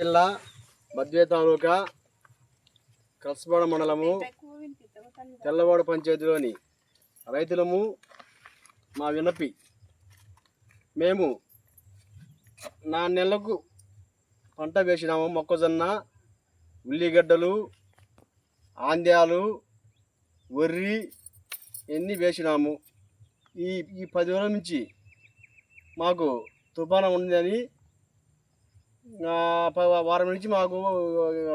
జిల్లా మద్వే తాలూకా కలసపాడ మండలము తెల్లవాడ పంచాయతీలోని రైతులము మా వినపి. మేము నా నెలకు పంట వేసినాము మొక్కజొన్న ఉల్లిగడ్డలు ఆంద్యాలు వరి ఎన్ని వేసినాము. ఈ ఈ పది రోజుల నుంచి మాకు తుఫాను ఉందని వారం నుంచి మాకు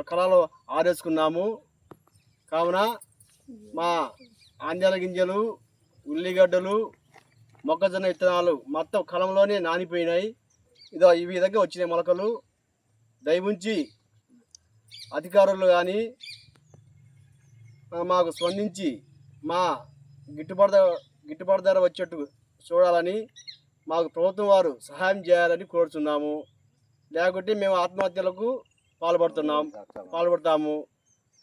కళలో ఆరేసుకున్నాము. కావున మా ఆంధ్యాల గింజలు ఉల్లిగడ్డలు మొక్కజొన్న విత్తనాలు మొత్తం కలంలోనే నానిపోయినాయి. ఇదో ఈ విధంగా వచ్చినాయి మొలకలు. దయవుంచి అధికారులు కానీ మాకు స్పందించి మా గిట్టుబాటు గిట్టుబాటు ధర వచ్చేట్టు చూడాలని మాకు ప్రభుత్వం వారు సహాయం చేయాలని కోరుతున్నాము లేకుంటే మేము ఆత్మహత్యలకు పాల్పడుతున్నాం పాల్పడతాము.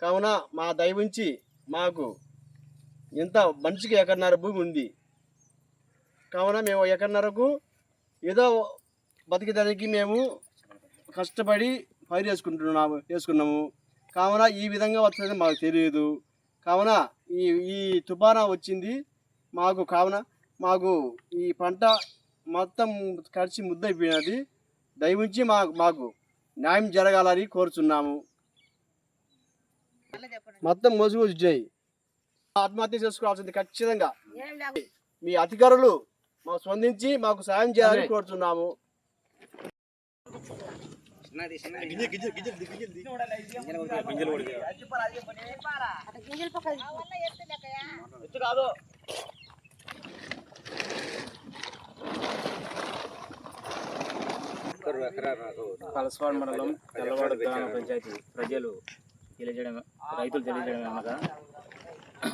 కావున మా దయవుంచి మాకు ఇంత మనిషికి ఎకరన్నర భూమి ఉంది. కావున మేము ఎకరన్నరకు ఏదో బతికేదానికి మేము కష్టపడి పైరు వేసుకుంటున్నాము వేసుకున్నాము. కావున ఈ విధంగా వస్తుందని మాకు తెలియదు. కావున ఈ ఈ తుఫానా వచ్చింది మాకు కావున మాకు ఈ పంట మొత్తం కడిచి ముద్దయిపోయినది. దయవుంచి మాకు మాకు న్యాయం జరగాలని కోరుచున్నాము. మొత్తం మోసుకు వచ్చాయి ఆత్మహత్య చేసుకోవాల్సింది ఖచ్చితంగా. మీ అధికారులు మాకు స్పందించి మాకు సాయం చేయాలని కోరుతున్నాము పలసవాడ మండలం తెల్లవాడ గ్రామ పంచాయతీ ప్రజలు తెలియజేయడం రైతులు తెలియజేయడం అనగా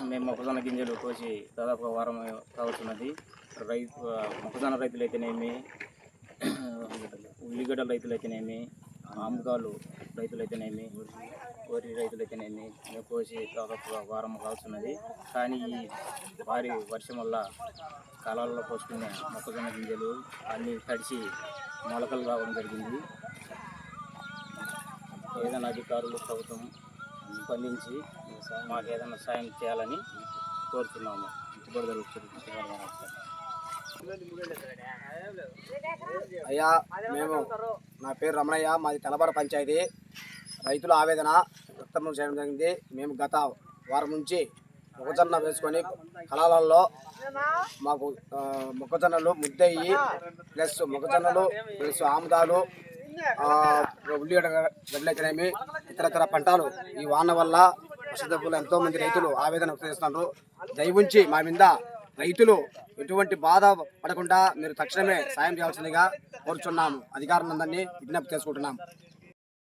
మేము మొక్కజొన్న గింజలు కోసి దాదాపు వారం కావచ్చున్నది రైతు మొక్కజొన్న రైతులు అయితేనేమి ఉల్లిగడ్డల రైతులు అయితేనేమి ఆముదాలు రైతులైతేనేమి వరి రైతులైతేనేమి మేము కోసి దాదాపుగా వారం కావచ్చున్నది కానీ ఈ భారీ వర్షం వల్ల కాలాల్లో పోసుకునే మొక్కజొన్న గింజలు అన్నీ తడిచి మొలకలు రావడం జరిగింది. ఏదైనా అధికారులు ప్రభుత్వం స్పందించి మాకు ఏదైనా సాయం చేయాలని కోరుతున్నాము. అయ్యా మేము నా పేరు రమణయ్య మాది తెలబడ పంచాయతీ. రైతుల ఆవేదన వ్యక్తం చేయడం జరిగింది. మేము గత వారం నుంచి మొక్కజొన్న వేసుకొని కళాలలో మాకు మొక్కజొన్నలు ముద్దయ్యి ప్లస్ మొక్కజొన్నలు ప్లస్ ఆముదాలు ఆ, ఇతరతర పంటలు ఈ వాన వల్ల వర్షదప్పులు ఎంతో మంది రైతులు ఆవేదన వ్యక్తం చేస్తున్నారు. దయవుంచి మా మీద రైతులు ఎటువంటి బాధ పడకుండా మీరు తక్షణమే సాయం చేయాల్సిందిగా కోరుచున్నాము. అధికారులందరినీ విజ్ఞప్తి చేసుకుంటున్నాం